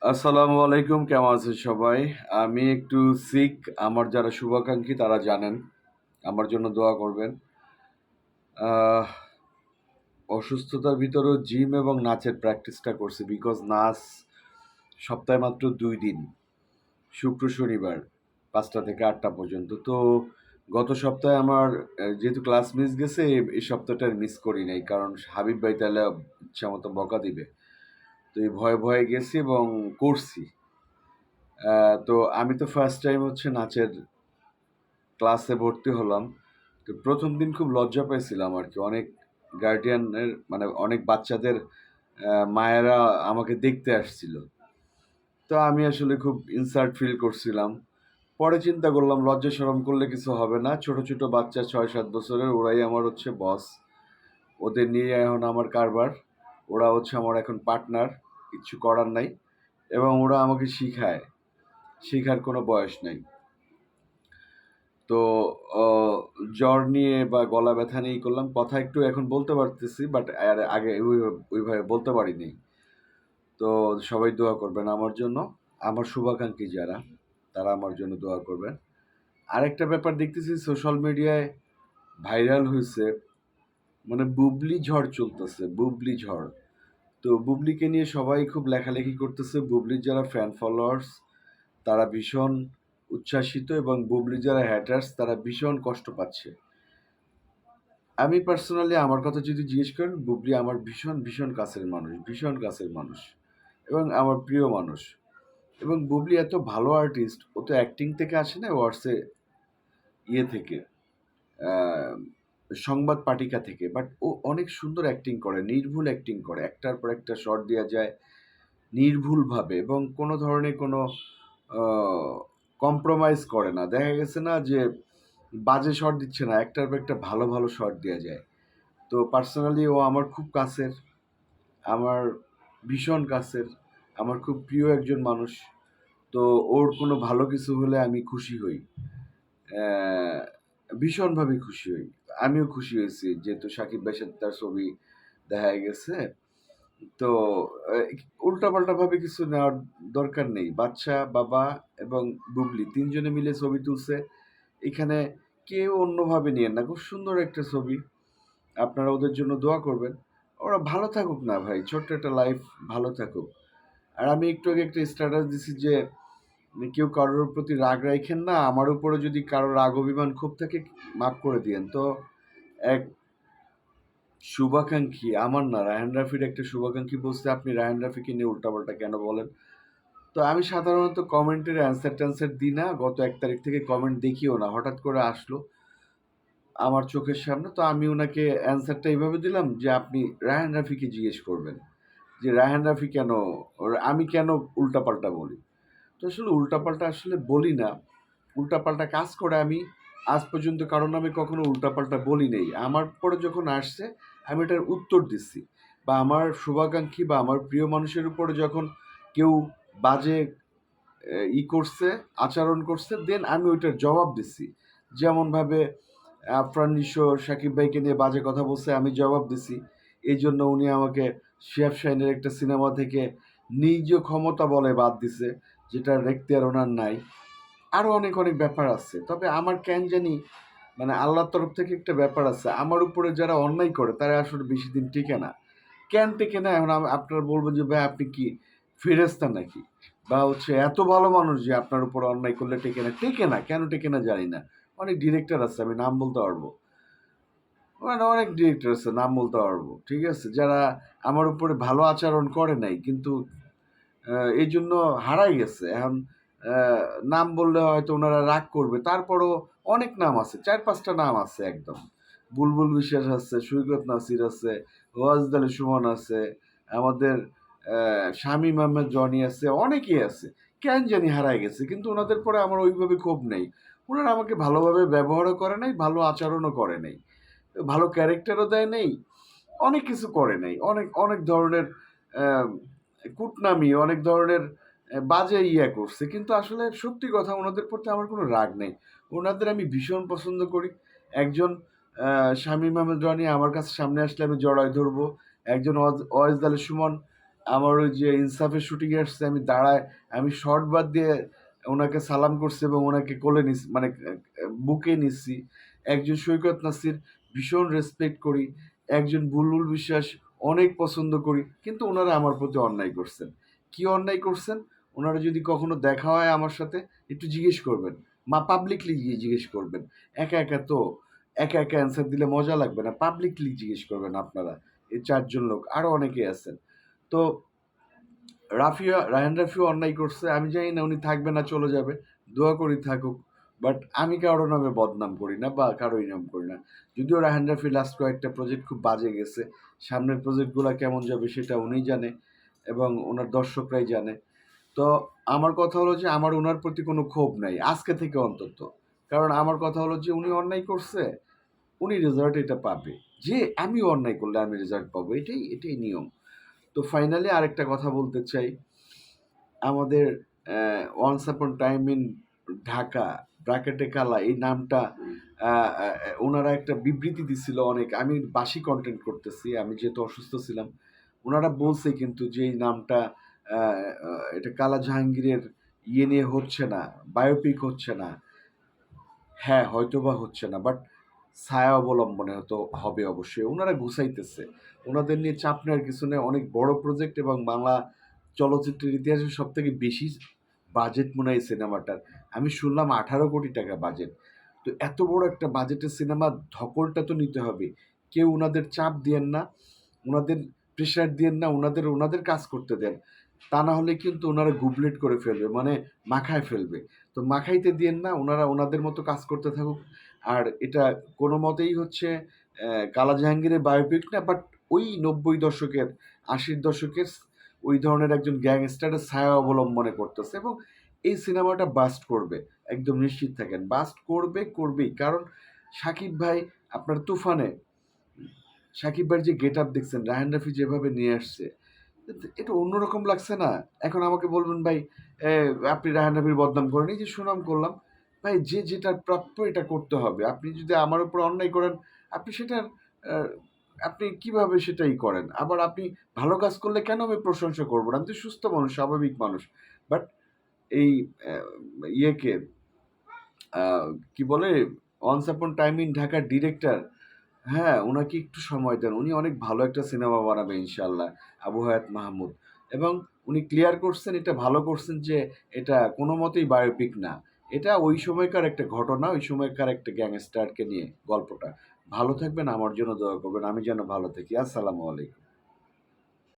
আসসালামু আলাইকুম, কেমন আছেন সবাই? আমি একটু সিক আমার যারা শুভাকাঙ্ক্ষী তারা জানেন। আমার জন্য দোয়া করবেন। অসুস্থতার ভিতরেও জিম এবং নাচের প্র্যাকটিসটা করছি বিকজ নাচ সপ্তাহে মাত্র দুই দিন। শুক্র, শনিবার, পাঁচটা থেকে আটটা পর্যন্ত। তো গত সপ্তাহে আমার যেহেতু ক্লাস মিস গেছে, এই- সপ্তাহটা মিস করি নাই, কারণ হাবিব ভাই তাহলে ইচ্ছা মতো বকা দিবে। তো এই ভয়ে ভয়ে গেছি এবং করছি। তো আমি তো ফার্স্ট টাইম হচ্ছে নাচের ক্লাসে ভর্তি হলাম। তো প্রথম দিন খুব লজ্জা পেয়েছিলাম আর কি। অনেক গার্ডিয়ানের মানে অনেক বাচ্চাদের মায়েরা আমাকে দেখতে আসছিল। তো আমি আসলে খুব ইনসার্ট ফিল করছিলাম। পরে চিন্তা করলাম, লজ্জা সরম করলে কিছু হবে না। ছোট ছোট বাচ্চা ছয়, সাত বছরের, ওরাই আমার হচ্ছে বস ওদের নিয়ে এখন আমার কারবার। ওরা হচ্ছে আমার এখন পার্টনার কিছু করার নাই এবং ওরা আমাকে শিখায়। শেখার কোনো বয়স নেই। তো জ্বর নিয়ে বা গলা ব্যথা নিয়ে করলাম। কথা একটু এখন বলতে পারতেছি বাট আর আগে ওই- ওইভাবে বলতে পারিনি। তো সবাই দোয়া করবেন আমার জন্য। আমার শুভাকাঙ্ক্ষী যারা, তারা আমার জন্য দোয়া করবেন। আরেকটা ব্যাপার দেখতেছি সোশ্যাল মিডিয়ায় ভাইরাল হয়েছে মানে বুবলি ঝড় চলতেছে, বুবলি ঝড়। তো বুবলিকে নিয়ে সবাই খুব লেখালেখি করতেছে। বুবলির যারা ফ্যান ফলোয়ার্স তারা ভীষণ উচ্ছ্বাসিত এবং বুবলি যারা হ্যাটার্স তারা ভীষণ কষ্ট পাচ্ছে। আমি পার্সোনালি আমার কথা যদি জিজ্ঞেস করেন, বুবলি আমার ভীষণ ভীষণ কাছের মানুষ, ভীষণ কাছের মানুষ এবং আমার প্রিয় মানুষ। এবং বুবলি এত ভালো আর্টিস্ট ও তো অ্যাক্টিং থেকে আসে না ওয়ার্সে ইয়ে থেকে। সংবাদ পাটিকা থেকে বাট ও অনেক সুন্দর অ্যাক্টিং করে, নির্ভুল অ্যাক্টিং করে। একটার পর একটা শট দেওয়া যায় নির্ভুলভাবে এবং কোনো ধরনের কোনো কম্প্রোমাইজ করে না। দেখা গেছে না যে বাজে শট দিচ্ছে না, একটার পর একটা ভালো ভালো শট দেওয়া যায়। তো পার্সোনালি ও আমার খুব কাছের, আমার ভীষণ কাছের, আমার খুব প্রিয় একজন মানুষ। তো ওর কোনো ভালো কিছু হলে আমি খুশি হই। ভীষণভাবে খুশি হই। আমিও খুশি হয়েছি যেহেতু সাকিব ভাইয়ের সাথে তার ছবি দেখা গেছে। তো উল্টাপাল্টা ভাবে কিছু নেওয়ার দরকার নেই। বাচ্চা, বাবা এবং বুবলি তিনজনে মিলে ছবি তুলছে। এখানে কেউ অন্যভাবে নিয়েন না। খুব সুন্দর একটা ছবি। আপনারা ওদের জন্য দোয়া করবেন। ওরা ভালো থাকুক না ভাই, ছোট্ট একটা লাইফ ভালো থাকুক। আর আমি একটু আগে একটা স্ট্যাটাস দিছি যে কেউ কারোর প্রতি রাগ রাখেন না, আমার উপরে যদি কারও রাগ, অভিমান খুব থাকে, মাফ করে দিয়েন। তো এক শুভাকাঙ্ক্ষী, আমার না, রায়হান রাফির একটা শুভাকাঙ্ক্ষী বলছে, আপনি রায়হান রাফিকে নিয়ে উল্টাপাল্টা কেন বলেন? তো আমি সাধারণত কমেন্টের অ্যান্সার ট্যান্সার দিই না, গত এক তারিখ থেকে কমেন্ট দেখিও না, হঠাৎ করে আসলো আমার চোখের সামনে। তো আমি ওনাকে অ্যান্সারটা এইভাবে দিলাম যে, আপনি রায়হান রাফিকে জিজ্ঞেস করবেন যে, রায়হান রাফি কেন, আমি কেন উল্টাপাল্টা বলি? তো আসলে উল্টাপাল্টা আসলে বলি না। উল্টাপাল্টা কাজ করে আমি আজ পর্যন্ত কারও নামে কখনো উল্টাপাল্টা বলি নেই। আমার পরে যখন আসছে, আমি এটার উত্তর দিচ্ছি। বা আমার শুভাকাঙ্ক্ষী বা আমার প্রিয় মানুষের উপরে যখন কেউ বাজে ই করছে, আচরণ করছে দেন আমি ওইটার জবাব দিচ্ছি। যেমনভাবে আফরান নিশো, সাকিব ভাইকে নিয়ে বাজে কথা বলছে, আমি জবাব দিছি এই জন্য উনি আমাকে শেফ শাইনের একটা সিনেমা থেকে নিজ ক্ষমতা বলে বাদ দিছে, যেটা দেখতে আর ওনার নাই। আরও অনেক অনেক ব্যাপার আছে। তবে আমার কেন জানি মানে আল্লাহর তরফ থেকে একটা ব্যাপার আছে। আমার উপরে যারা অন্যায় করে, তারা আসলে বেশি দিন টিকে না। কেন টিকে না? এখন আপনারা বলবেন যে, ভাই, আপনি কি ফেরেস্তা নাকি? বা হচ্ছে, এত ভালো মানুষ যে আপনার উপর অন্যায় করলে টেকে না? টেকে না, কেন টেকে না জানি না। অনেক ডিরেক্টর আছে, আমি নাম বলতে পারব। মানে অনেক ডিরেক্টর আছে, নাম বলতে পারব। ঠিক আছে? যারা আমার উপরে ভালো আচরণ করে নাই, কিন্তু এই জন্য হারাই গেছে। এখন নাম বললে হয়তো ওনারা রাগ করবে। তারপরও অনেক নাম আছে, চার পাঁচটা নাম আছে একদম। বুলবুল বিশ্বাস আছে, সৈকত নাসির আছে, ওয়াজদ আলী সুমন আছে, আমাদের শামীম আহমেদ জনি আছে, অনেকেই আছে। কেন জানি হারাই গেছে, কিন্তু ওনাদের পরে আমার ওইভাবে ক্ষোভ নেই। ওনারা আমাকে ভালোভাবে ব্যবহারও করে নাই, ভালো আচরণও করে নাই। ভালো ক্যারেক্টারও দেয় নেই, অনেক কিছু করে নাই। অনেক অনেক ধরনের কুটনামি, অনেক ধরনের বাজে ইয়া করছে। কিন্তু আসলে সত্যি কথা, ওনাদের প্রতি আমার কোনো রাগ নেই। ওনাদের আমি ভীষণ পছন্দ করি। একজন শামীম আহমেদ রানি আমার কাছে সামনে আসলে আমি জড়ায় ধরবো। একজন ওয়াইজ আলী সুমন, আমার ওই যে ইনসাফের শুটিংয়ে আসছে, আমি দাঁড়ায়, আমি শর্ট বাদ দিয়ে ওনাকে সালাম করছি এবং ওনাকে কোলে নিস মানে বুকে নিচ্ছি একজন সৈকত নাসির, ভীষণ রেসপেক্ট করি। একজন বুলবুল বিশ্বাস অনেক পছন্দ করি, কিন্তু ওনারা আমার প্রতি অন্যায় করছেন। কি অন্যায় করছেন? ওনারা যদি কখনো দেখা হয় আমার সাথে, একটু জিজ্ঞেস করবেন। মা পাবলিকলি গিয়ে জিজ্ঞেস করবেন। একা একা তো, একা একা অ্যান্সার দিলে মজা লাগবে না। পাবলিকলি জিজ্ঞেস করবেন আপনারা। এই চারজন লোক আরও অনেকে আছেন। তো রাফিয়া রায়হান রাফিও অন্যায় করছে। আমি জানি না, উনি থাকবে না, চলে যাবে। দোয়া করি থাকুক। বাট আমি কারোর নামে বদনাম করি না বা কারোই নাম করি না। যদিও রায়হান রাফি লাস্ট কয়েকটা প্রজেক্ট খুব বাজে গেছে। সামনের প্রজেক্টগুলো কেমন যাবে সেটা উনিই জানে এবং ওনার দর্শকরাই জানে। তো আমার কথা হলো যে আমার ওনার প্রতি কোনো ক্ষোভ নাই, আজকে থেকে অন্তত। কারণ আমার কথা হলো যে উনি অন্যায় করছে, উনি রেজাল্ট এটা পাবে। যে আমি অন্যায় করলে আমি রেজাল্ট পাবো, এটাই এটাই নিয়ম। তো ফাইনালি আরেকটা কথা বলতে চাই। আমাদের once upon time in Dhaka ব্র্যাকেটে কালা এই নামটা ওনারা একটা বিবৃতি দিছিল অনেক। আমি বাসি কন্টেন্ট করতেছি, আমি যেহেতু অসুস্থ ছিলাম, ওনারা বলছে কিন্তু যে এই নামটা এটা কালা জাহাঙ্গীরের ইয়ে নিয়ে হচ্ছে না বায়োপিক হচ্ছে না। হ্যাঁ হয়তোবা হচ্ছে না বাট ছায়া অবলম্বনে হয়তো হবে অবশ্যই। ওনারা গুছাইতেছে। ওনাদের নিয়ে চাপ নেওয়ার কিছু নেই। অনেক বড় প্রজেক্ট এবং বাংলা চলচ্চিত্রের ইতিহাসে সব থেকে বেশি বাজেট মনে হয় সিনেমাটার আমি শুনলাম আঠারো কোটি টাকা বাজেট তো এত বড় একটা বাজেটের সিনেমা ধকলটা তো নিতে হবে। কেউ ওনাদের চাপ দিয়েন না ওনাদের প্রেশার দিয়েন না ওনাদের ওনাদের কাজ করতে দেন। তা না হলে কিন্তু ওনারা গুবলেট করে ফেলবে মানে মাখায় ফেলবে। তো মাখাইতে দিয়েন না ওনারা ওনাদের মতো কাজ করতে থাকুক। আর এটা কোনো মতেই হচ্ছে কালা জাহাঙ্গীরের বায়োপিক না বাট ওই নব্বই দশকের, আশির দশকের ওই ধরনের একজন গ্যাংস্টারের ছায়া অবলম্বনে করতেছে এবং এই সিনেমাটা বাস্ট করবে, একদম নিশ্চিত থাকেন। বাস্ট করবে, করবেই। কারণ সাকিব ভাই, আপনার তুফানে, সাকিব ভাইয়ের যে গেট আপ দেখছেন রায়হান রাফি যেভাবে নিয়ে আসছে, এটা অন্যরকম লাগছে না? এখন আমাকে বলবেন, ভাই আপনি রায়হান রাফির বদনাম করেন। এই যে সুনাম করলাম, ভাই, যে যেটা প্রাপ্য এটা করতে হবে। আপনি যদি আমার উপর অন্যায় করেন, আপনি সেটার আপনি কীভাবে সেটাই করেন? আবার আপনি ভালো কাজ করলে কেন আমি প্রশংসা করব না? আমি তো সুস্থ মানুষ, স্বাভাবিক মানুষ। বাট এই ইয়েকে কি বলে? ওয়ান্স আপন টাইম ইন ঢাকার ডিরেক্টর হ্যাঁ ওনাকে একটু সময় দেন। উনি অনেক ভালো একটা সিনেমা বানাবে ইনশাল্লাহ আবু হায়াত মাহমুদ। এবং উনি ক্লিয়ার করছেন, এটা ভালো করছেন যে এটা কোনো মতেই বায়োপিক না। এটা ওই সময়কার একটা ঘটনা, ওই সময়কার একটা গ্যাংস্টারকে নিয়ে গল্পটা। ভালো থাকবেন আমার জন্য দোয়া করবেন আমি যেন ভালো থাকি। আসসালামু আলাইকুম।